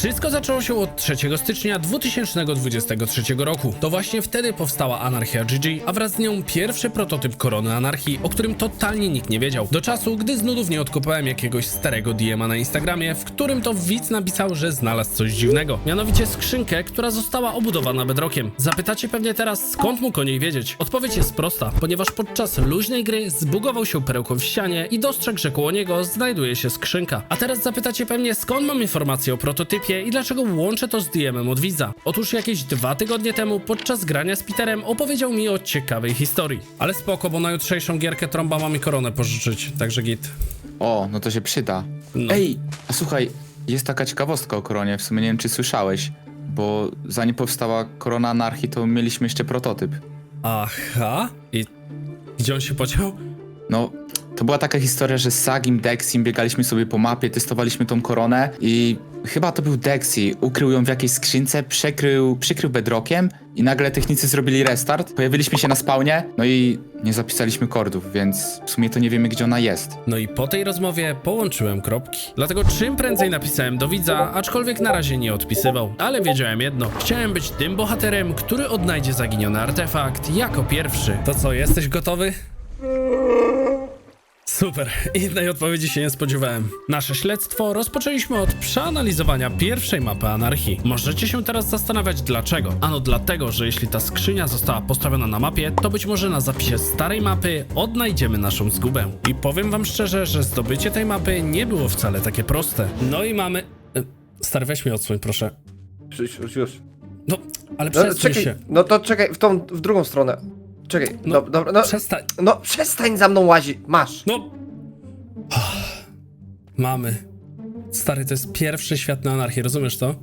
Wszystko zaczęło się od 3 stycznia 2023 roku. To właśnie wtedy powstała Anarchia GG, a wraz z nią pierwszy prototyp korony anarchii, o którym totalnie nikt nie wiedział. Do czasu, gdy z nudów nie odkopałem jakiegoś starego DM-a na Instagramie, w którym to widz napisał, że znalazł coś dziwnego. Mianowicie skrzynkę, która została obudowana bedrockiem. Zapytacie pewnie teraz, skąd mógł o niej wiedzieć? Odpowiedź jest prosta, ponieważ podczas luźnej gry zbugował się perełką w ścianie i dostrzegł, że koło niego znajduje się skrzynka. A teraz zapytacie pewnie, skąd mam informację o prototypie i dlaczego łączę to z DM-em od widza? Otóż jakieś dwa tygodnie temu podczas grania z Peterem opowiedział mi o ciekawej historii. Ale spoko, bo na jutrzejszą gierkę trąba ma mi koronę pożyczyć, także git. O, no to się przyda. No. Ej, a słuchaj, jest taka ciekawostka o koronie, w sumie nie wiem czy słyszałeś, bo zanim powstała korona anarchii, to mieliśmy jeszcze prototyp. Aha, i gdzie on się podział? No, to była taka historia, że z Sagim, Dexim biegaliśmy sobie po mapie, testowaliśmy tą koronę i chyba to był Dexi. Ukrył ją w jakiejś skrzynce, przekrył, przykrył bedrockiem i nagle technicy zrobili restart. Pojawiliśmy się na spawnie, no i nie zapisaliśmy kordów, więc w sumie to nie wiemy, gdzie ona jest. No i po tej rozmowie połączyłem kropki. Dlatego czym prędzej napisałem do widza, aczkolwiek na razie nie odpisywał. Ale wiedziałem jedno. Chciałem być tym bohaterem, który odnajdzie zaginiony artefakt jako pierwszy. To co, jesteś gotowy? Super, innej odpowiedzi się nie spodziewałem. Nasze śledztwo rozpoczęliśmy od przeanalizowania pierwszej mapy anarchii. Możecie się teraz zastanawiać dlaczego. Ano dlatego, że jeśli ta skrzynia została postawiona na mapie, to być może na zapisie starej mapy odnajdziemy naszą zgubę. I powiem wam szczerze, że zdobycie tej mapy nie było wcale takie proste. No i mamy... e, Stary, weź mnie odsłoń, proszę. Już, już, już. No, ale No, przesuń czekaj, się. no to czekaj, w tą, w drugą stronę. Czekaj, No, no, dobra, no, Przestań. no przestań za mną łazić, masz. No. Mamy. Stary, to jest pierwszy świat na anarchii, rozumiesz to?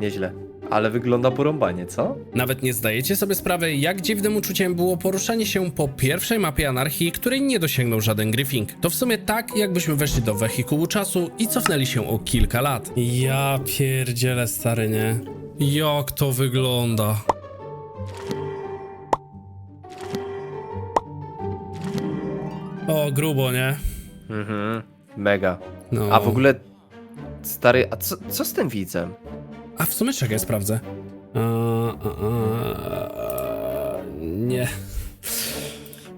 Nieźle, ale wygląda porąbanie, co? Nawet nie zdajecie sobie sprawy, jak dziwnym uczuciem było poruszanie się po pierwszej mapie anarchii, której nie dosięgnął żaden Griffing. To w sumie tak, jakbyśmy weszli do wehikułu czasu i cofnęli się o kilka lat. Ja pierdzielę, stary, nie? Jak to wygląda? O, grubo, nie? Mhm, mega. No. A w ogóle, stary, a co, co z tym widzem? A w sumie czekaj, sprawdzę. A, a, a, nie.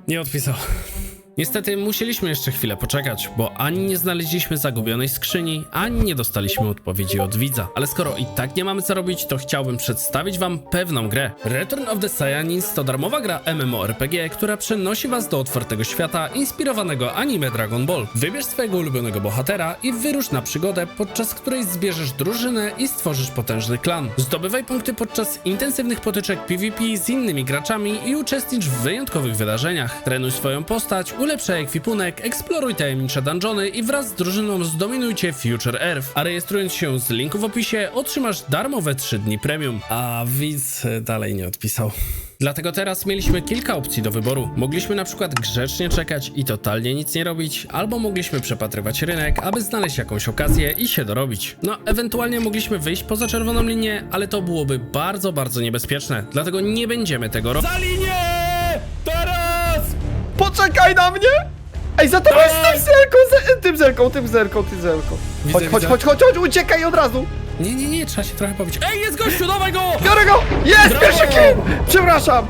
Nie odpisał. Niestety musieliśmy jeszcze chwilę poczekać, bo ani nie znaleźliśmy zagubionej skrzyni, ani nie dostaliśmy odpowiedzi od widza. Ale skoro i tak nie mamy co robić, to chciałbym przedstawić wam pewną grę. Return of the Saiyans to darmowa gra MMORPG, która przenosi was do otwartego świata inspirowanego anime Dragon Ball. Wybierz swojego ulubionego bohatera i wyrusz na przygodę, podczas której zbierzesz drużynę i stworzysz potężny klan. Zdobywaj punkty podczas intensywnych potyczek PvP z innymi graczami i uczestnicz w wyjątkowych wydarzeniach. Trenuj swoją postać, ulepszaj ekwipunek, eksploruj tajemnicze dungeony i wraz z drużyną zdominujcie Future Earth. A rejestrując się z linku w opisie, otrzymasz darmowe 3 dni premium. A widz dalej nie odpisał. Dlatego teraz mieliśmy kilka opcji do wyboru. Mogliśmy na przykład grzecznie czekać i totalnie nic nie robić, albo mogliśmy przepatrywać rynek, aby znaleźć jakąś okazję i się dorobić. No, ewentualnie mogliśmy wyjść poza czerwoną linię, ale to byłoby bardzo, bardzo niebezpieczne. Dlatego nie będziemy tego robić. Za linię! Poczekaj na mnie! Ej, za tobą jest tym zelką, ze, tym zelką, tym zelką, tym zelką. Widzę, Chodź, chodź, widzę. chodź, chodź, chodź, uciekaj od razu! Nie, nie, nie, trzeba się trochę pobić. Ej, jest gościu, dawaj go! Biorę go! Jest, Brawo! pierwszy kill! Przepraszam!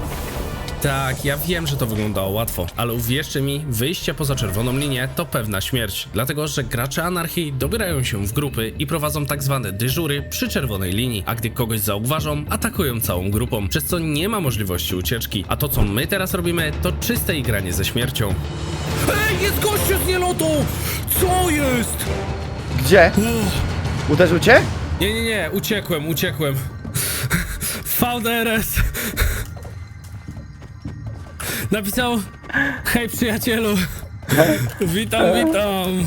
Tak, ja wiem, że to wyglądało łatwo, ale uwierzcie mi, wyjście poza czerwoną linię to pewna śmierć, dlatego że gracze anarchii dobierają się w grupy i prowadzą tak zwane dyżury przy czerwonej linii, a gdy kogoś zauważą, atakują całą grupą, przez co nie ma możliwości ucieczki, a to co my teraz robimy, to czyste igranie ze śmiercią. Ej, jest gościu z nielotą! Co jest? Gdzie? Uderzył cię? Nie, nie, nie, uciekłem, uciekłem. VDRS. Napisał, hej przyjacielu. Witam, witam.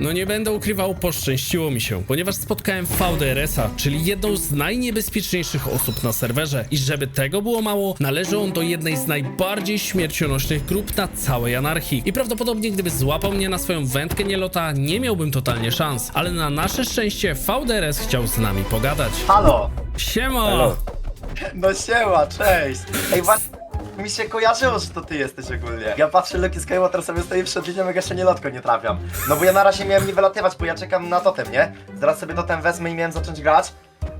No nie będę ukrywał, poszczęściło mi się, ponieważ spotkałem VDRS-a, czyli jedną z najniebezpieczniejszych osób na serwerze. I żeby tego było mało, należy on do jednej z najbardziej śmiercionośnych grup na całej anarchii. I prawdopodobnie gdyby złapał mnie na swoją wędkę nielota, nie miałbym totalnie szans. Ale na nasze szczęście VDRS chciał z nami pogadać. Halo! Siema! Halo. No siema, cześć! Ej, wa- mi się kojarzyło, że to ty jesteś ogólnie. Ja patrzę, Luke Skywalker sobie stoi przed liniem, jak jeszcze nie lotko nie trafiam. No bo ja na razie miałem nie wylatywać, bo ja czekam na totem, nie? Zaraz sobie totem wezmę i miałem zacząć grać.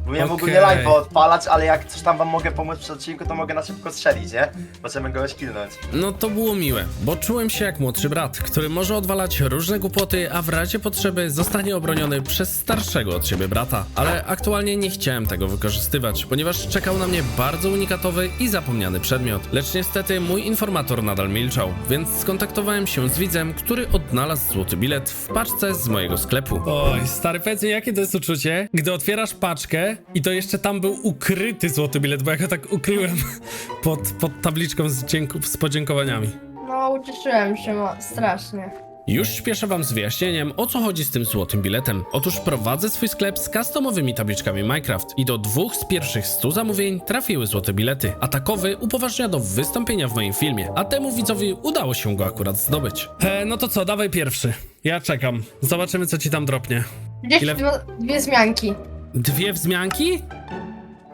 Bo miałem Okej. ogólnie live odpalać, ale jak coś tam wam mogę pomóc przy odcinku, to mogę na szybko strzelić, nie? Możemy go kilnąć. No to było miłe, bo czułem się jak młodszy brat, który może odwalać różne głupoty, a w razie potrzeby zostanie obroniony przez starszego od siebie brata. Ale aktualnie nie chciałem tego wykorzystywać, ponieważ czekał na mnie bardzo unikatowy i zapomniany przedmiot. Lecz niestety mój informator nadal milczał, więc skontaktowałem się z widzem, który odnalazł złoty bilet w paczce z mojego sklepu. Oj, stary, mi, jakie to jest uczucie, gdy otwierasz paczkę i to jeszcze tam był ukryty złoty bilet, bo ja go tak ukryłem pod, pod tabliczką z, dzięku, z podziękowaniami. No, ucieszyłem się no, strasznie. Już śpieszę wam z wyjaśnieniem, o co chodzi z tym złotym biletem. Otóż prowadzę swój sklep z customowymi tabliczkami Minecraft i do dwóch z pierwszych 100 zamówień trafiły złote bilety, a takowy upoważnia do wystąpienia w moim filmie, a temu widzowi udało się go akurat zdobyć. E, no to co, dawaj pierwszy. Ja czekam. Zobaczymy, co ci tam dropnie. Gdzieś Ile- dwie, dwie zmianki. Dwie wzmianki?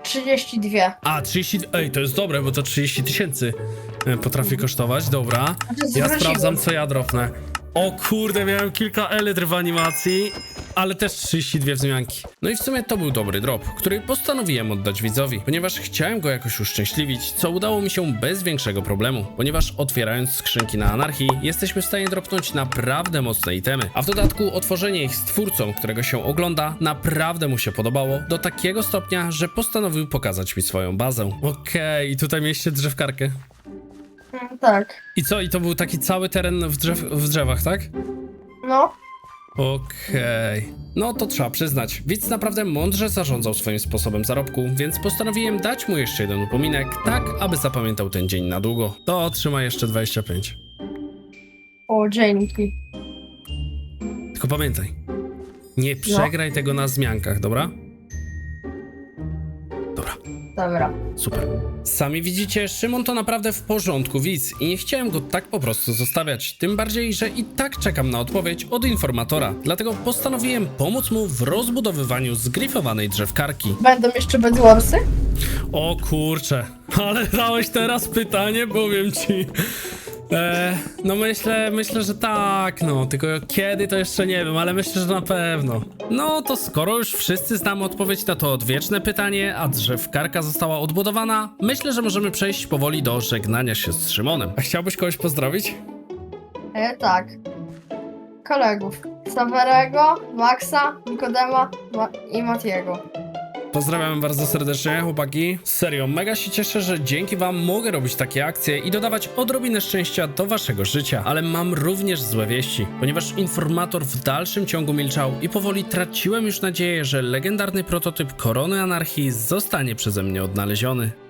32. A, 30... Ej, to jest dobre, bo to 30 tysięcy e, potrafi kosztować, dobra. Ja sprawdzam, co ja dropnę. O kurde, miałem kilka elitr w animacji, ale też 32 wzmianki. No i w sumie to był dobry drop, który postanowiłem oddać widzowi, ponieważ chciałem go jakoś uszczęśliwić, co udało mi się bez większego problemu, ponieważ otwierając skrzynki na anarchii, jesteśmy w stanie dropnąć naprawdę mocne itemy, a w dodatku otworzenie ich z twórcą, którego się ogląda, naprawdę mu się podobało, do takiego stopnia, że postanowił pokazać mi swoją bazę. Okej, i tutaj mieliście drzewkarkę. Mm, tak. I co, i to był taki cały teren w, drzew, w drzewach, tak? No, Okej. No to trzeba przyznać. Widz naprawdę mądrze zarządzał swoim sposobem zarobku, więc postanowiłem dać mu jeszcze jeden upominek, tak aby zapamiętał ten dzień na długo. To otrzyma jeszcze 25. o dzięki. Tylko pamiętaj, nie przegraj tego na zmiankach, dobra? Dobra. Dobra. Super. Sami widzicie, Szymon to naprawdę w porządku widz i nie chciałem go tak po prostu zostawiać. Tym bardziej, że i tak czekam na odpowiedź od informatora. Dlatego postanowiłem pomóc mu w rozbudowywaniu zgrifowanej drzewkarki. Będą jeszcze bedwarsy? O kurcze, ale dałeś teraz pytanie, powiem ci. E, no myślę, myślę, że tak, no, tylko kiedy to jeszcze nie wiem, ale myślę, że na pewno. No to skoro już wszyscy znamy odpowiedź na to odwieczne pytanie, a drzewkarka została odbudowana, myślę, że możemy przejść powoli do żegnania się z Szymonem. A chciałbyś kogoś pozdrowić? E, tak. Kolegów. Saverego, Maxa, Nikodema Ma i Matiego. Pozdrawiam bardzo serdecznie, chłopaki. Serio, mega się cieszę, że dzięki wam mogę robić takie akcje i dodawać odrobinę szczęścia do waszego życia. Ale mam również złe wieści, ponieważ informator w dalszym ciągu milczał i powoli traciłem już nadzieję, że legendarny prototyp Korony Anarchii zostanie przeze mnie odnaleziony.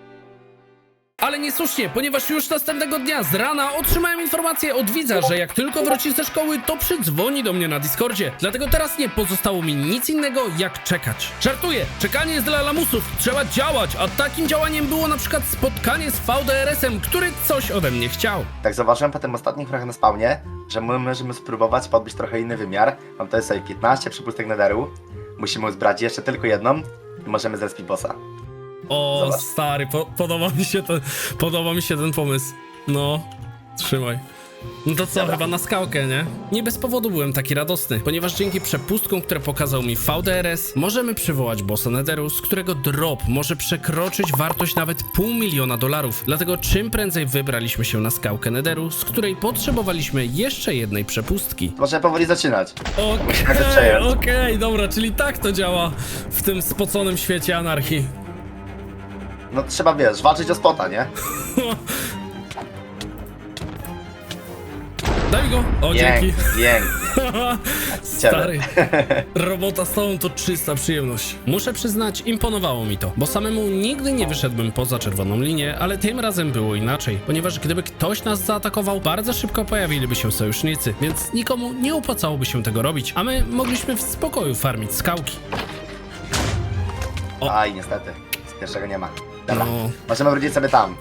Ale niesłusznie, ponieważ już następnego dnia z rana otrzymałem informację od widza, że jak tylko wróci ze szkoły, to przydzwoni do mnie na Discordzie. Dlatego teraz nie pozostało mi nic innego, jak czekać. Żartuję, czekanie jest dla lamusów, trzeba działać, a takim działaniem było na przykład spotkanie z VDRS-em, który coś ode mnie chciał. Tak zauważyłem po tym ostatnim trochę na spawnie, że my możemy spróbować podbić trochę inny wymiar. Mam tutaj sobie 15 przypustek nederu. Musimy uzbrać jeszcze tylko jedną i możemy zrespić bossa. O, Zobacz. stary, po, podoba mi się ten, podoba mi się ten pomysł. No, trzymaj. No to co, chyba na skałkę, nie? Nie bez powodu byłem taki radosny, ponieważ dzięki przepustkom, które pokazał mi VDRS, możemy przywołać bossa Netheru, z którego drop może przekroczyć wartość nawet pół miliona dolarów. Dlatego czym prędzej wybraliśmy się na skałkę Netheru, z której potrzebowaliśmy jeszcze jednej przepustki. Możemy powoli zaczynać. Musimy się Okej, przejąć. okej, dobra, czyli tak to działa w tym spoconym świecie anarchii. No trzeba, wiesz, walczyć o spota, nie? Daj mi go! O, dzięki. Pięknie. Stary, robota z tobą to czysta przyjemność. Muszę przyznać, imponowało mi to, bo samemu nigdy nie wyszedłbym poza czerwoną linię, ale tym razem było inaczej, ponieważ gdyby ktoś nas zaatakował, bardzo szybko pojawiliby się sojusznicy, więc nikomu nie opłacałoby się tego robić, a my mogliśmy w spokoju farmić skałki. Aj, niestety. Z pierwszego nie ma. Dobra. No. Możemy wrócić sobie tam.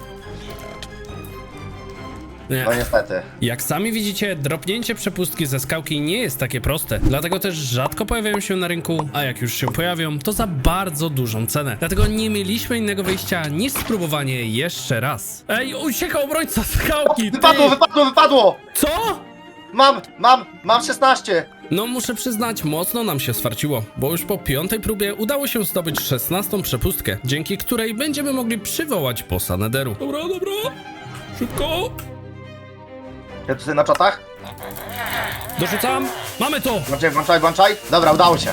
Nie. No niestety. Jak sami widzicie, dropnięcie przepustki ze skałki nie jest takie proste, dlatego też rzadko pojawiają się na rynku, a jak już się pojawią, to za bardzo dużą cenę. Dlatego nie mieliśmy innego wyjścia niż spróbowanie jeszcze raz. Ej, uciekał obrońca skałki! ty! Wypadło, wypadło, wypadło! Co? Mam, mam, mam 16! No muszę przyznać, mocno nam się swarciło, bo już po piątej próbie udało się zdobyć szesnastą przepustkę, dzięki której będziemy mogli przywołać bossa Nederu. Dobra, dobra, szybko, Ja tutaj na czatach? dorzucam, mamy to! Włączaj, włączaj, włączaj. Dobra, udało się.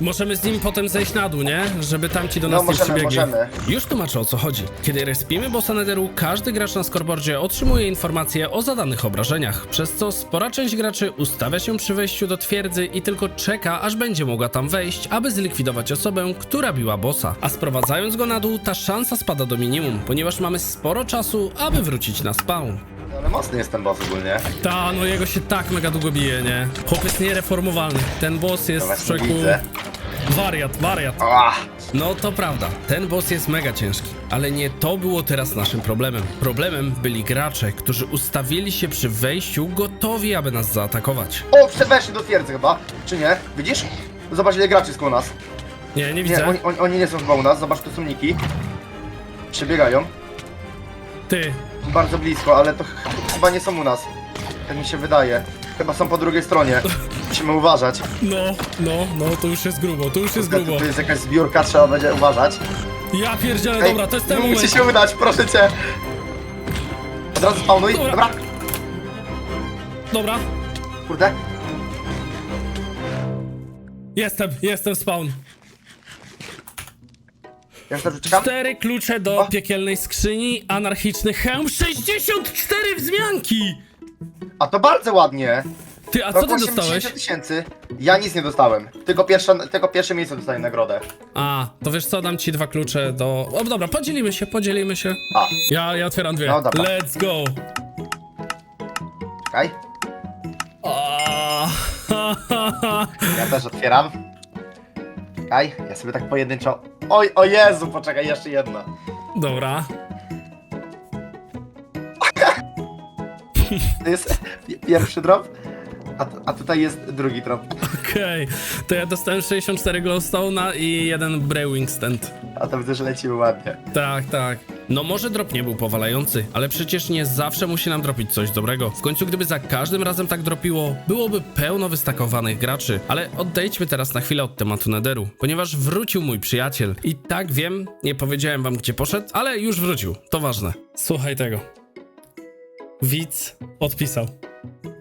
Możemy z nim potem zejść na dół, nie? Żeby tamci do No, nas nie możemy, przybiegli. możemy. Już tłumaczę o co chodzi. Kiedy respimy bossa Netheru, każdy gracz na scoreboardzie otrzymuje informacje o zadanych obrażeniach, przez co spora część graczy ustawia się przy wejściu do twierdzy i tylko czeka, aż będzie mogła tam wejść, aby zlikwidować osobę, która biła bossa. A sprowadzając go na dół, ta szansa spada do minimum, ponieważ mamy sporo czasu, aby wrócić na spawn. Ale mocny jest ten boss ogólnie. Ta, no jego się tak mega długo bije, nie? Chłop jest niereformowalny. Ten boss jest właśnie człowieku... widzę. Wariat, wariat. No to prawda, ten boss jest mega ciężki, ale nie to było teraz naszym problemem. Problemem byli gracze, którzy ustawili się przy wejściu gotowi, aby nas zaatakować. O, przeweszli do twierdzy chyba. Czy nie? Widzisz? Zobacz ile graczy jest koło nas. Nie, nie Nie, widzę. oni, oni, oni nie są chyba u nas. Zobacz, tu są niki. Przebiegają. Ty, Bardzo blisko, ale to ch- chyba nie są u nas. Tak mi się wydaje. Chyba są po drugiej stronie. Musimy uważać. no, no, no, to już jest grubo, to już jest grubo. Tu jest jakaś zbiórka, trzeba będzie uważać. Ja pierdzielę, dobra, to jest ten Musi moment. się udać, proszę cię. Od razu spawnuj. Dobra. Dobra. Dobra, Kurde. jestem, jestem spawn. Ja już dobrze czekam. Cztery klucze do O. piekielnej skrzyni, anarchiczny hełm, 64 wzmianki! A to bardzo ładnie. Ty, a co ty dostałeś? 80 tysięcy. Ja nic nie dostałem. Tylko pierwsze, tylko pierwsze miejsce dostaję nagrodę. A, to wiesz co, dam ci dwa klucze do... O, dobra, podzielimy się, podzielimy się. A, Ja, ja otwieram dwie. No dobra. Let's go! czekaj. A, Ja też otwieram. Czekaj, ja sobie tak pojedynczo... Oj, o Jezu, poczekaj, jeszcze jedna. Dobra. To jest pi- pierwszy drop, a, a tutaj jest drugi drop. Okej, to ja dostałem 64 glowstone'a i jeden brewing stand. A to widzę, że lecimy ładnie. Tak, tak. No może drop nie był powalający, ale przecież nie zawsze musi nam dropić coś dobrego. W końcu gdyby za każdym razem tak dropiło, byłoby pełno wystakowanych graczy. Ale odejdźmy teraz na chwilę od tematu Nederu, ponieważ wrócił mój przyjaciel. I tak wiem, nie powiedziałem wam gdzie poszedł, ale już wrócił. To ważne. Słuchaj tego. Widz odpisał.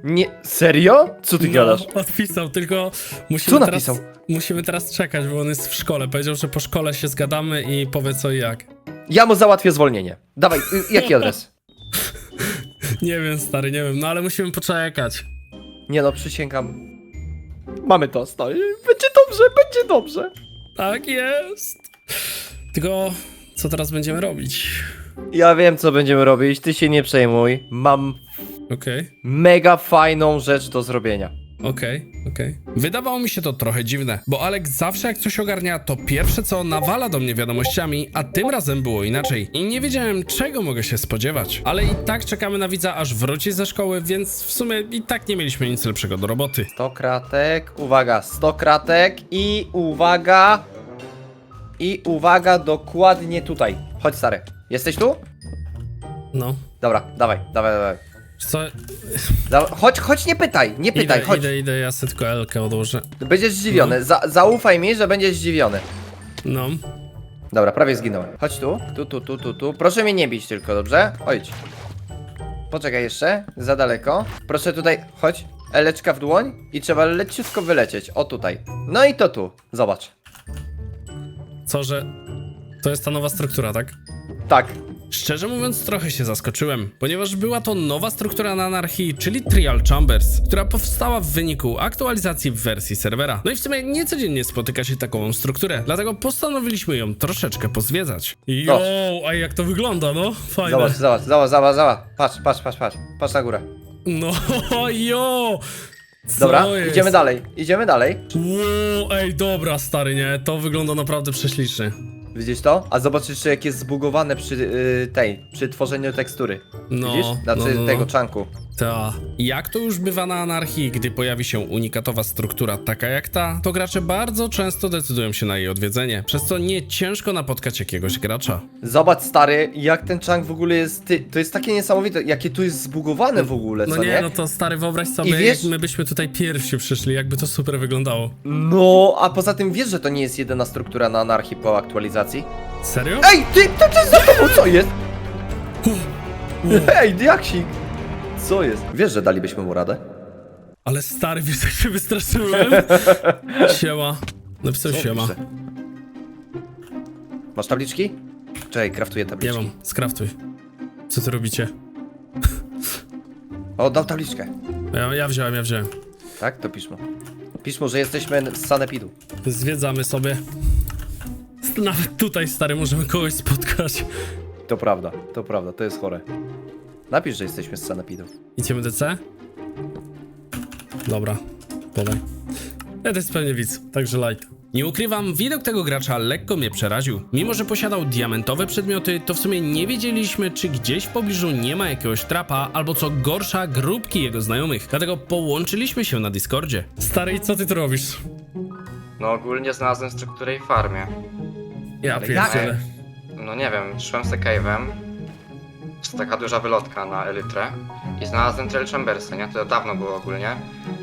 Nie, serio? Co ty gadasz? No, odpisał, tylko musimy Co teraz, napisał? musimy teraz czekać, bo on jest w szkole. Powiedział, że po szkole się zgadamy i powie co i jak. Ja mu załatwię zwolnienie. Dawaj, y, jaki adres? Nie wiem, stary, nie wiem, no ale musimy poczekać. Nie no, przysięgam. Mamy to, stary. Będzie dobrze, będzie dobrze. Tak jest. Tylko, co teraz będziemy robić? Ja wiem, co będziemy robić, ty się nie przejmuj. Mam Okej, mega fajną rzecz do zrobienia. Okej, okej. Wydawało mi się to trochę dziwne, bo Alex zawsze jak coś ogarnia, to pierwsze co nawala do mnie wiadomościami, a tym razem było inaczej. I nie wiedziałem, czego mogę się spodziewać. Ale i tak czekamy na widza, aż wróci ze szkoły, więc w sumie i tak nie mieliśmy nic lepszego do roboty. 100 kratek, uwaga, 100 kratek i uwaga. I uwaga, dokładnie tutaj. Chodź, stary. Jesteś tu? No. Dobra, dawaj, dawaj, dawaj. Co? Chodź, chodź, nie pytaj, nie pytaj, Idę, chodź. idę, idę, ja sobie tylko Elkę odłożę. Będziesz zdziwiony. Za, zaufaj mi, że będziesz zdziwiony. No. Dobra, prawie zginąłem. Chodź tu, tu, tu, tu, tu, tu. Proszę mnie nie bić tylko, dobrze? Chodź. Poczekaj jeszcze, za daleko. Proszę tutaj, chodź. Eleczka w dłoń i trzeba leciutko wylecieć. O tutaj. No i to tu. Zobacz. Co, że... To jest ta nowa struktura, tak? Tak. Szczerze mówiąc, trochę się zaskoczyłem, ponieważ była to nowa struktura na anarchii, czyli Trial Chambers, która powstała w wyniku aktualizacji w wersji serwera. No i w sumie niecodziennie spotyka się taką strukturę, dlatego postanowiliśmy ją troszeczkę pozwiedzać. Jo, a jak to wygląda, no? Fajne. Zobacz, zobacz, zobacz, zobacz, zobacz. Patrz, patrz, patrz, patrz. Patrz na górę. No, jo! Co Dobra, jest? idziemy dalej. Idziemy dalej. Wow, ej, dobra, stary, nie? To wygląda naprawdę prześlicznie. Widzisz to? A zobacz jeszcze jak jest zbugowane przy y, tej, przy tworzeniu tekstury. No, Widzisz? Znaczy no, no, no. tego czanku. Ta. Jak to już bywa na anarchii, gdy pojawi się unikatowa struktura taka jak ta, to gracze bardzo często decydują się na jej odwiedzenie, przez co nie ciężko napotkać jakiegoś gracza. Zobacz stary, jak ten czank w ogóle jest, ty, to jest takie niesamowite, jakie tu jest zbugowane w ogóle, No co nie, nie? no to stary, wyobraź I sobie, wiesz- jak my byśmy tutaj pierwsi przyszli, jakby to super wyglądało. No, a poza tym wiesz, że to nie jest jedyna struktura na anarchii po aktualizacji? Serio? Ej, ty, to to jest za tobą, co jest? Ej, diaksik! Co jest? Wiesz, że dalibyśmy mu radę? Ale stary, wiesz jak się wystraszyłem? Siema. Napisał siema. Pisze. Masz tabliczki? Czekaj, kraftuję Nie tabliczki. mam, skraftuj. Co ty robicie? O, dał tabliczkę. Ja, ja wziąłem, ja wziąłem. Tak? To pisz mu. Pisz mu, że jesteśmy z Sanepidu. Zwiedzamy sobie. Nawet tutaj, stary, możemy kogoś spotkać. To prawda, to prawda, to jest chore. Napisz, że jesteśmy z Sanepidu. Idziemy DC? Dobra, podaj. Ja to jest pewnie widz, także light. Nie ukrywam, widok tego gracza lekko mnie przeraził. Mimo, że posiadał diamentowe przedmioty, to w sumie nie wiedzieliśmy, czy gdzieś w pobliżu nie ma jakiegoś trapa, albo co gorsza, grupki jego znajomych. Dlatego połączyliśmy się na Discordzie. Stary, i co ty tu robisz? No ogólnie znalazłem strukturę i farmię. Ja Ale jak? pierdzielę. No nie wiem, szłem se cave'em. Jest taka duża wylotka na Elytrę. I znalazłem Trail Chambersy, nie? To dawno było ogólnie.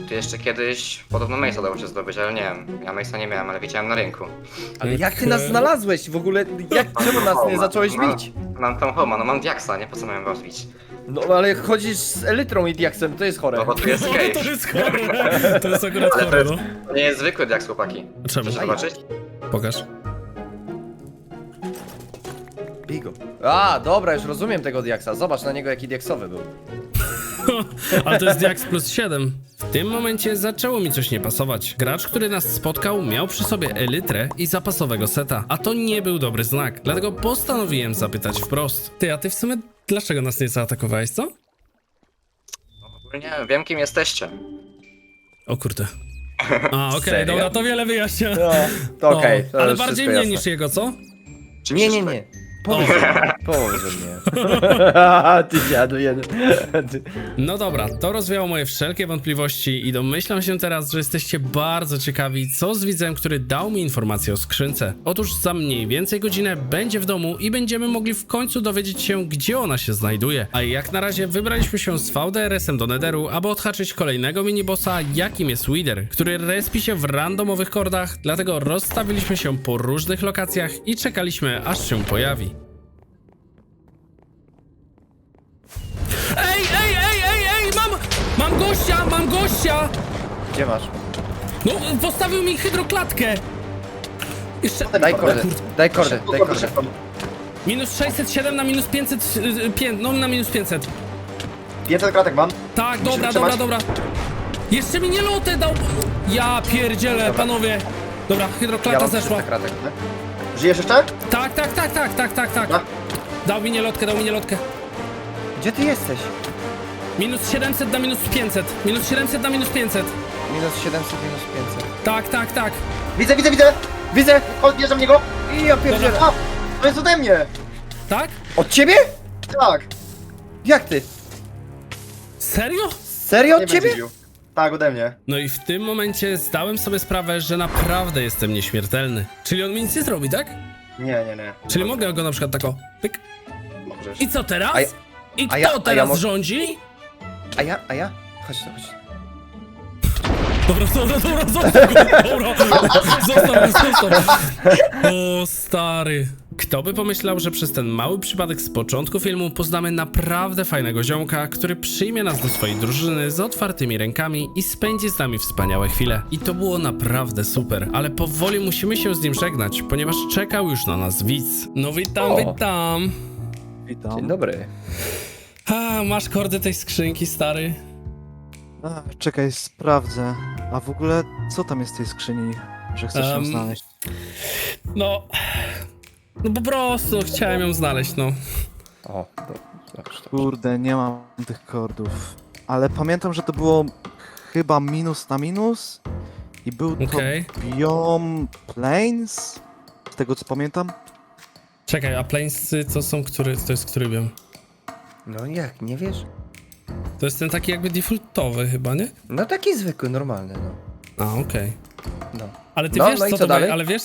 Tu jeszcze kiedyś podobno Mace'a dało się zdobyć, ale nie wiem. Ja Mace'a nie miałem, ale widziałem na rynku. Ale jak ty nas znalazłeś w ogóle? Jak, czemu nas nie zacząłeś bić? Mam tam homa, no mam Diaksa, nie? Po co miałem was bić? No ale chodzisz z Elytrą i Diaksem, to jest chore. No bo tu jest No, to jest chore. To jest akurat Ale to chore, jest- no. To nie jest zwykły Diaks, chłopaki. Czemu? Chcesz zobaczyć? Pokaż. Bigo. A, dobra, już rozumiem tego Diaksa. Zobacz na niego jaki diaksowy był. Ale to jest Diax plus 7. W tym momencie zaczęło mi coś nie pasować. Gracz, który nas spotkał, miał przy sobie elytrę i zapasowego seta, a to nie był dobry znak. Dlatego postanowiłem zapytać wprost. Ty, a ty w sumie dlaczego nas nie zaatakowałeś, co? Ogólnie wiem kim jesteście. O kurde. A, okej, Serio? dobra, to wiele wyjaśnia. No, to okej. to ale już bardziej wszystko mnie jasne. niż jego, co? Czy Nie, nie, nie. Powiedz, że nie. Powiedz, że nie. Ty dziadu jeden. No dobra, to rozwiało moje wszelkie wątpliwości i domyślam się teraz, że jesteście bardzo ciekawi, co z widzem, który dał mi informację o skrzynce. Otóż za mniej więcej godzinę będzie w domu i będziemy mogli w końcu dowiedzieć się, gdzie ona się znajduje. A jak na razie wybraliśmy się z VDRS-em do Netheru, aby odhaczyć kolejnego minibossa, jakim jest Wither, który respi się w randomowych kordach, dlatego rozstawiliśmy się po różnych lokacjach i czekaliśmy, aż się pojawi. Mam gościa, mam gościa! Gdzie masz? No, postawił mi hydroklatkę. Jeszcze, Daj kordę, daj kordę, daj kordę. minus 607 na minus 500, y, pię- no na minus 500. 500 kratek mam. Tak, Musimy dobra, trzymać. dobra, dobra. Jeszcze mi nie lotę dał. Ja pierdzielę, panowie. Dobra, Ja hydroklata mam zeszła. 300 kratek. Żyjesz jeszcze? Tak, tak, tak, tak, tak, tak, tak. Dał mi nielotkę, dał mi nielotkę. Gdzie ty jesteś? Minus 700 na minus 500. Minus 700 na minus 500. Minus 700, minus 500. Tak, tak, tak. Widzę, widzę, widzę! Widzę! Chodź, bierzem niego! I ja pierdzielę. A! To jest ode mnie! Tak? Od ciebie? Tak! Jak ty? Serio? Serio Nie od ciebie? bił. Tak, ode mnie. No i w tym momencie zdałem sobie sprawę, że naprawdę jestem nieśmiertelny. Czyli on mi nic nie zrobi, tak? Nie, nie, nie. Czyli mogę go na przykład tako pyk. Możesz. I co teraz? A ja- I a kto ja- a ja teraz mo- rządzi? A ja, a ja? Chodź tu, chodź. Dobra, dobra, dobra, zostaw go, dobra. Zostaw, zostaw. O, stary. Kto by pomyślał, że przez ten mały przypadek z początku filmu poznamy naprawdę fajnego ziomka, który przyjmie nas do swojej drużyny z otwartymi rękami i spędzi z nami wspaniałe chwile. I to było naprawdę super, ale powoli musimy się z nim żegnać, ponieważ czekał już na nas widz. No witam, O. witam. Witam. Dzień dobry. A, masz kordy tej skrzynki, stary? A, czekaj, sprawdzę. A w ogóle, co tam jest w tej skrzyni, że chcesz ją Em, znaleźć? No... No po prostu chciałem ją znaleźć, no. O, to, dobrze, to. Kurde, nie mam tych kordów. Ale pamiętam, że to było chyba minus na minus i był to biom planes, z tego co pamiętam. Czekaj, a planesy to są który, to jest który biom? No jak, nie wiesz? To jest ten taki jakby defaultowy chyba, nie? No taki zwykły, normalny, no. A, okej. No. Ale ty No, wiesz no i co, co to dalej? będzie, ale wiesz,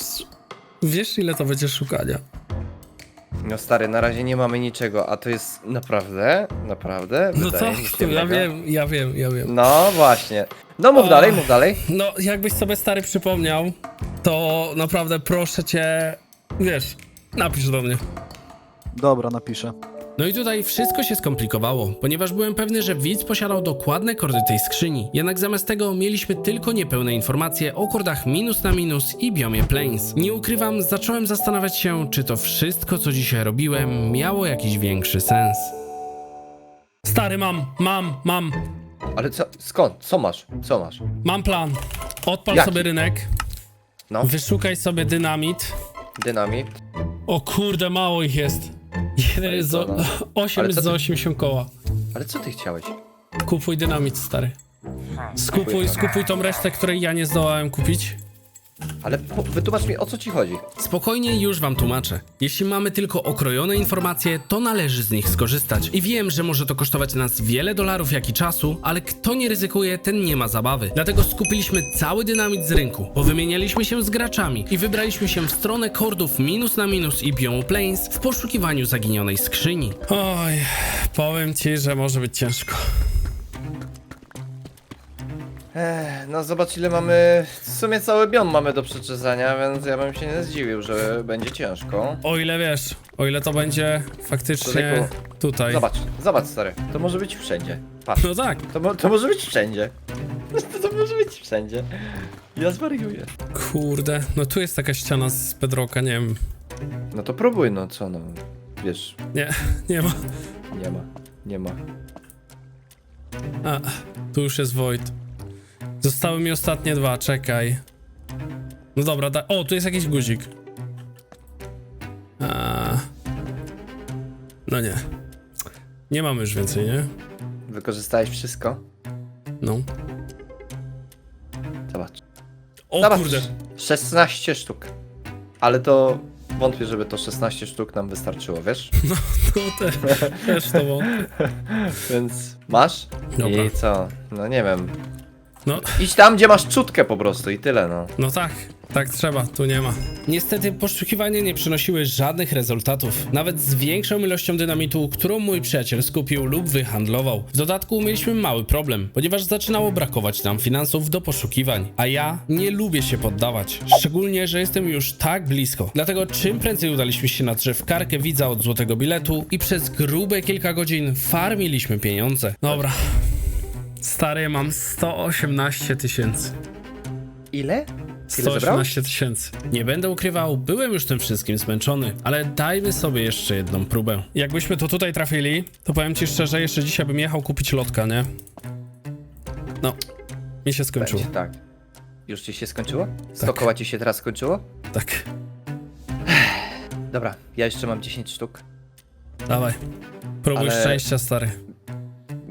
wiesz ile to będzie szukania. No stary, na razie nie mamy niczego, a to jest naprawdę, naprawdę, No wydaje to, mi się ja mega. wiem, ja wiem, ja wiem. No właśnie. No mów O. dalej, mów dalej. No, jakbyś sobie stary przypomniał, to naprawdę proszę cię, wiesz, napisz do mnie. Dobra, napiszę. No i tutaj wszystko się skomplikowało, ponieważ byłem pewny, że widz posiadał dokładne kordy tej skrzyni. Jednak zamiast tego mieliśmy tylko niepełne informacje o kordach minus na minus i biomie planes. Nie ukrywam, zacząłem zastanawiać się, czy to wszystko, co dzisiaj robiłem, miało jakiś większy sens. Stary, mam, mam, mam, Ale co, skąd? Co masz? Co masz? mam plan. Odpal Jaki? sobie rynek, No, wyszukaj sobie dynamit. dynamit. O kurde, mało ich jest. Jeden jest za... no? 8 Ale jest co ty- 80 koła. Ale co ty chciałeś? Kupuj dynamit, stary. Skupuj, skupuj tą resztę, której ja nie zdołałem kupić. Ale po, wytłumacz mi, o co ci chodzi? Spokojnie, już wam tłumaczę. Jeśli mamy tylko okrojone informacje, to należy z nich skorzystać. I wiem, że może to kosztować nas wiele dolarów, jak i czasu, ale kto nie ryzykuje, ten nie ma zabawy. Dlatego skupiliśmy cały dynamit z rynku, powymienialiśmy się z graczami i wybraliśmy się w stronę kordów minus na minus i biomu planes w poszukiwaniu zaginionej skrzyni. Oj, powiem ci, że może być ciężko. Ech, no zobacz ile mamy, w sumie cały bion mamy do przeczesania, więc ja bym się nie zdziwił, że będzie ciężko. O ile wiesz, o ile to będzie faktycznie Człowieku, tutaj. Zobacz, zobacz stary, to może być wszędzie. Patrz, No tak. to, mo- to może być wszędzie. To, to może być wszędzie. Ja zwariuję. Kurde, no tu jest taka ściana z bedrocka, nie wiem. No to próbuj, no co no, wiesz, Nie, nie ma. nie ma, nie ma. A, tu już jest Void. Zostały mi ostatnie dwa, czekaj. No dobra, da... o, tu jest jakiś guzik. A... No nie. Nie mamy już więcej, nie? Wykorzystałeś wszystko? No. Zobacz. O Zobacz, kurde. 16 sztuk. Ale to wątpię, żeby to 16 sztuk nam wystarczyło, wiesz? No te, też to wątpię. Więc masz? Dobra. I co? No nie wiem. No, Idź tam, gdzie masz czutkę po prostu i tyle, no. No tak, tak trzeba, tu nie ma. Niestety poszukiwania nie przynosiły żadnych rezultatów, nawet z większą ilością dynamitu, którą mój przyjaciel skupił lub wyhandlował. W dodatku mieliśmy mały problem, ponieważ zaczynało brakować nam finansów do poszukiwań, a ja nie lubię się poddawać, szczególnie, że jestem już tak blisko. Dlatego czym prędzej udaliśmy się na drzewkarkę widza od złotego biletu i przez grube kilka godzin farmiliśmy pieniądze. Dobra. Stary, mam 118 tysięcy. Ile? Ile zebrałeś? 118 tysięcy. Nie będę ukrywał, byłem już tym wszystkim zmęczony, ale dajmy sobie jeszcze jedną próbę. Jakbyśmy to tutaj trafili, to powiem ci szczerze, jeszcze dzisiaj bym jechał kupić lotka, nie? No, mi się skończyło. Będzie, tak. Już ci się skończyło? 100 koła ci się teraz skończyło? Tak, Dobra, ja jeszcze mam 10 sztuk. dawaj. Próbuj Ale- szczęścia, stary.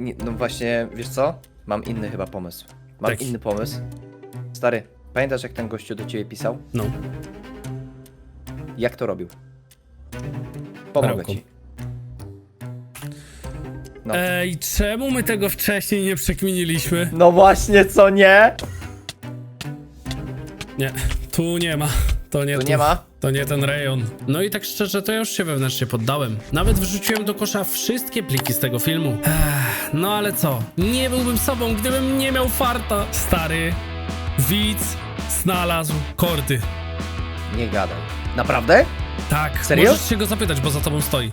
Nie, no właśnie, wiesz co? Mam inny chyba pomysł. Mam Taki. inny pomysł. Stary, pamiętasz jak ten gościu do ciebie pisał? No, Jak to robił? Pomogę ci. No. Ej, czemu my tego wcześniej nie przekminiliśmy? No właśnie, co nie? Nie, tu nie ma. To nie Tu tu. nie ma? To nie ten rejon. No i tak szczerze, to ja już się wewnętrznie poddałem. Nawet wrzuciłem do kosza wszystkie pliki z tego filmu. Ech, no ale co? Nie byłbym sobą, gdybym nie miał farta. Stary, widz znalazł kordy. Nie gadaj. Naprawdę? Tak, Serio? możesz się go zapytać, bo za tobą stoi.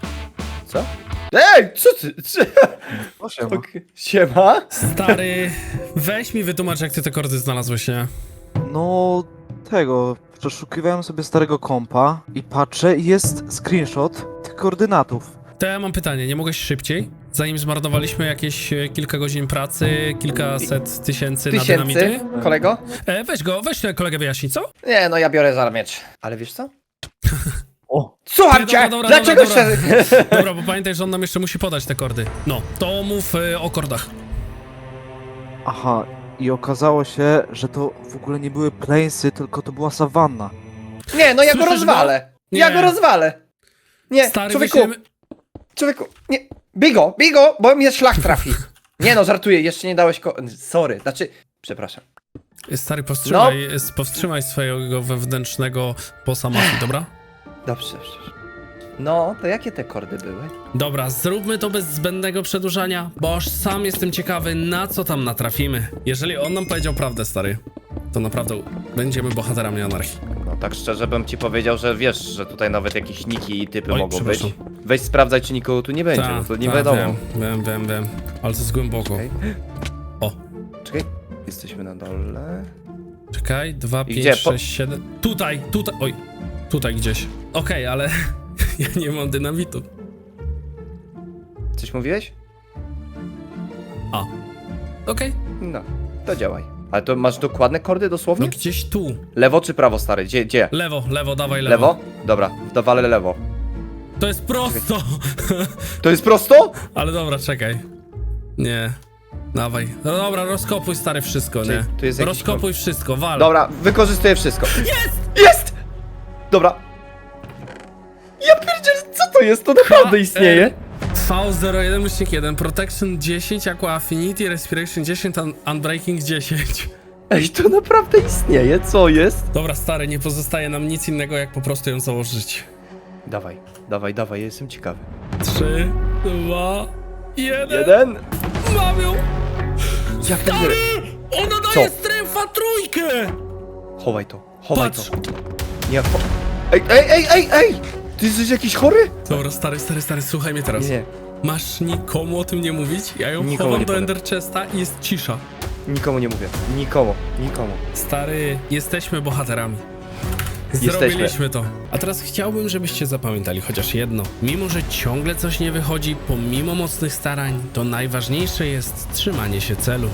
Co? Ej, co ty? Co? O, siema. Ok, Siema? Stary, weź mi wytłumacz, jak ty te kordy znalazłeś, nie? No, tego. Przeszukiwałem sobie starego kompa i patrzę i jest screenshot tych koordynatów. To ja mam pytanie, nie mogłeś szybciej? Zanim zmarnowaliśmy jakieś e, kilka godzin pracy, kilkaset tysięcy na Tysięcy, dynamity? kolego? E, weź go, weź ten kolegę wyjaśnij, co? Nie, no ja biorę za miecz. Ale wiesz co? O, Słucham Dobra, cię! dobra, Dlaczego dobra, się... Dobra, bo pamiętaj, że on nam jeszcze musi podać te kordy. No, to mów y, o kordach. aha. I okazało się, że to w ogóle nie były planesy, tylko to była sawanna. Nie, no ja go Słyszysz go? rozwalę. Ja Nie. go rozwalę. Nie, Stary, człowieku, człowieku, nie. Bigo, bigo, bo mnie szlak trafi. Nie no, żartuję, jeszcze nie dałeś ko... Sorry, znaczy, przepraszam. Stary, powstrzymaj, No. powstrzymaj swojego wewnętrznego bossa mafii, dobra? Dobrze, dobrze. No, to jakie te kordy były? Dobra, zróbmy to bez zbędnego przedłużania, bo aż sam jestem ciekawy, na co tam natrafimy. Jeżeli on nam powiedział prawdę, stary, to naprawdę będziemy bohaterami anarchii. No tak szczerze bym ci powiedział, że wiesz, że tutaj nawet jakieś niki i typy Oj, mogą być. przepraszam. Weź sprawdzaj, czy nikogo tu nie będzie, Ta, no to nie ta, wiadomo. Wiem, wiem, wiem, wiem, ale to jest głęboko. Czekaj. O, Czekaj, jesteśmy na dole. czekaj, 2, I 5, gdzie? Po- 6, 7. Tutaj, tutaj, oj, tutaj gdzieś. Okej, ale ja nie mam dynamitu. Coś mówiłeś? A, okej, No, to działaj. Ale to masz dokładne kordy no dosłownie? gdzieś tu. Lewo czy prawo, stary? Gdzie, gdzie? Lewo, lewo, dawaj lewo. Lewo? Dobra, dowalę lewo. To jest prosto! To jest prosto? Ale dobra, czekaj. Nie. Dawaj. No dobra, rozkopuj stary wszystko, Czyli nie? tu jest jakiś Rozkopuj wszystko, wal. Dobra, wykorzystuję wszystko. Jest! Jest! Dobra. Ja pierdzielę, co to jest? To naprawdę istnieje. V01 myślnik 1, Protection 10, Aqua Affinity, Respiration 10, un Unbreaking 10. Ej, to naprawdę istnieje, co jest? Dobra, stary, nie pozostaje nam nic innego, jak po prostu ją założyć. Dawaj, dawaj, dawaj, ja jestem ciekawy. 3, 2, 1. Jeden. Mam ją! Jak ten Stary! Ona daje Co? strefa trójkę! Chowaj to, chowaj Patrz! to. Nie, cho... Ej, ej, ej, ej, ej! Ty jesteś jakiś chory? Dobra, stary, stary, stary, słuchaj mnie teraz. Nie, Masz nikomu o tym nie mówić? Ja ją Nikomu chowam nie do powiem. Ender Chesta i jest cisza. nikomu nie mówię. Nikomu, nikomu. Stary, jesteśmy bohaterami. Jesteśmy. Zrobiliśmy to. A teraz chciałbym, żebyście zapamiętali chociaż jedno. Mimo, że ciągle coś nie wychodzi, pomimo mocnych starań, to najważniejsze jest trzymanie się celu.